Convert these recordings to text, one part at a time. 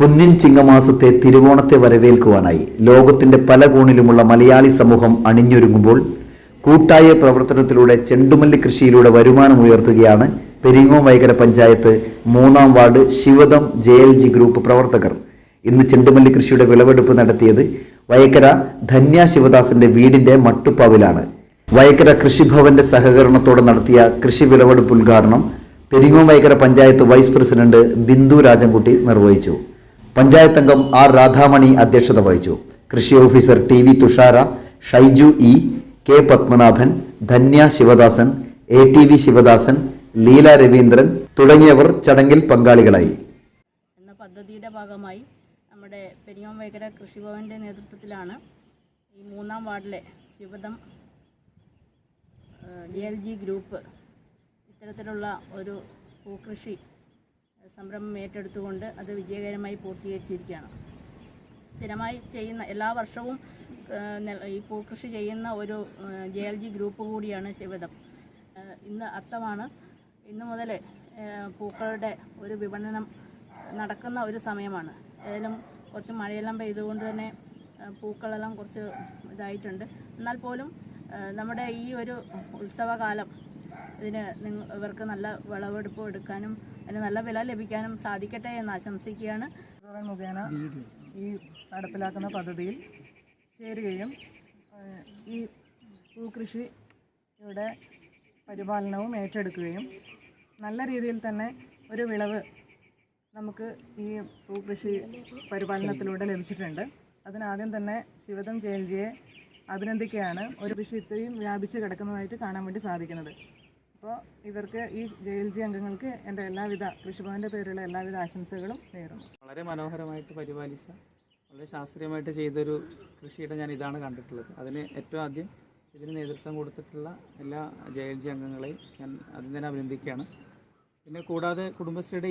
പൊന്നിൻ ചിങ്ങമാസത്തെ തിരുവോണത്തെ വരവേൽക്കുവാനായി ലോകത്തിന്റെ പല കോണിലുമുള്ള മലയാളി സമൂഹം അണിഞ്ഞൊരുങ്ങുമ്പോൾ കൂട്ടായ പ്രവർത്തനത്തിലൂടെ ചെണ്ടുമല്ലി കൃഷിയിലൂടെ വരുമാനമുയർത്തുകയാണ് പെരിങ്ങോം വൈകര പഞ്ചായത്ത് മൂന്നാം ward Shivadam J L G group പ്രവർത്തകർ. ഇന്ന് ചെണ്ടുമല്ലി കൃഷിയുടെ വിളവെടുപ്പ് നടത്തിയത് വയക്കര ധന്യ ശിവദാസിന്റെ വീടിന്റെ മട്ടുപ്പാവിലാണ്. വയക്കര കൃഷിഭവന്റെ സഹകരണത്തോടെ നടത്തിയ കൃഷി വിളവെടുപ്പ് ഉദ്ഘാടനം പെരിങ്ങോം വൈകര പഞ്ചായത്ത് വൈസ് പ്രസിഡന്റ് ബിന്ദു രാജൻകുട്ടി നിർവഹിച്ചു. പഞ്ചായത്ത് അംഗം ആർ രാധാമണി അധ്യക്ഷത വഹിച്ചു. കൃഷി officer T V Thushara Shaiju E K Padmanabhan Dhanya Sivadasan A T V Sivadasan Leela Raveendran തുടങ്ങിയവർ ചടങ്ങിൽ പങ്കാളികളായി. എന്ന പദ്ധതിയുടെ ഭാഗമായി നമ്മുടെ പെരിയോം വൈകര കൃഷിഭവന്റെ നേതൃത്വത്തിലാണ് ഈ മൂന്നാം വാർഡിലെ Shivadam G L G group ഇത്തരത്തിലുള്ള ഒരു പൂക്കൃഷി സംരംഭം ഏറ്റെടുത്തുകൊണ്ട് അത് വിജയകരമായി പൂർത്തീകരിച്ചിരിക്കുകയാണ്. സ്ഥിരമായി ചെയ്യുന്ന എല്ലാ വർഷവും ഈ പൂക്കൃഷി ചെയ്യുന്ന ഒരു ജെ എൽ ജി ഗ്രൂപ്പ് കൂടിയാണ് ശിവദം. ഇന്ന് അത്തമാണ്. ഇന്ന് മുതൽ പൂക്കളുടെ ഒരു വിപണനം നടക്കുന്ന ഒരു സമയമാണ്. ഏതായാലും കുറച്ച് മഴയെല്ലാം പെയ്തുകൊണ്ട് തന്നെ പൂക്കളെല്ലാം കുറച്ച് ഇതായിട്ടുണ്ട്. എന്നാൽ പോലും നമ്മുടെ ഈ ഒരു ഉത്സവകാലം ഇതിന് നിങ്ങൾ ഇവർക്ക് നല്ല വിളവെടുപ്പ് എടുക്കാനും അതിന് നല്ല വില ലഭിക്കാനും സാധിക്കട്ടെ എന്ന് ആശംസിക്കുകയാണ്. മുഖേന ഈ നടപ്പിലാക്കുന്ന പദ്ധതിയിൽ ചേരുകയും ഈ ഭൂകൃഷിയുടെ പരിപാലനവും ഏറ്റെടുക്കുകയും നല്ല രീതിയിൽ തന്നെ ഒരു വിളവ് നമുക്ക് ഈ ഭൂകൃഷി പരിപാലനത്തിലൂടെ ലഭിച്ചിട്ടുണ്ട്. അതിനാദ്യം തന്നെ ശിവദം ജയൽജിയെ അഭിനന്ദിക്കുകയാണ്. ഒരു കൃഷി ഇത്രയും വ്യാപിച്ച് കിടക്കുന്നതായിട്ട് കാണാൻ വേണ്ടി സാധിക്കുന്നത്. അപ്പോൾ ഇവർക്ക് ഈ ജെ എൽ ജി അംഗങ്ങൾക്ക് എന്റെ എല്ലാവിധ കൃഷിഭവന്റെ പേരിലുള്ള എല്ലാവിധ ആശംസകളും നേരുന്നു. വളരെ മനോഹരമായിട്ട് പരിപാലിച്ച വളരെ ശാസ്ത്രീയമായിട്ട് ചെയ്തൊരു കൃഷിയുടെ ഞാൻ ഇതാണ് കണ്ടിട്ടുള്ളത്. അതിന് ഏറ്റവും ആദ്യം ഇതിന് നേതൃത്വം കൊടുത്തിട്ടുള്ള എല്ലാ ജെ എൽ ജി അംഗങ്ങളെയും ഞാൻ അതിന് തന്നെ അഭിനന്ദിക്കുകയാണ്. പിന്നെ കൂടാതെ കുടുംബശ്രീയുടെ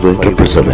triple seven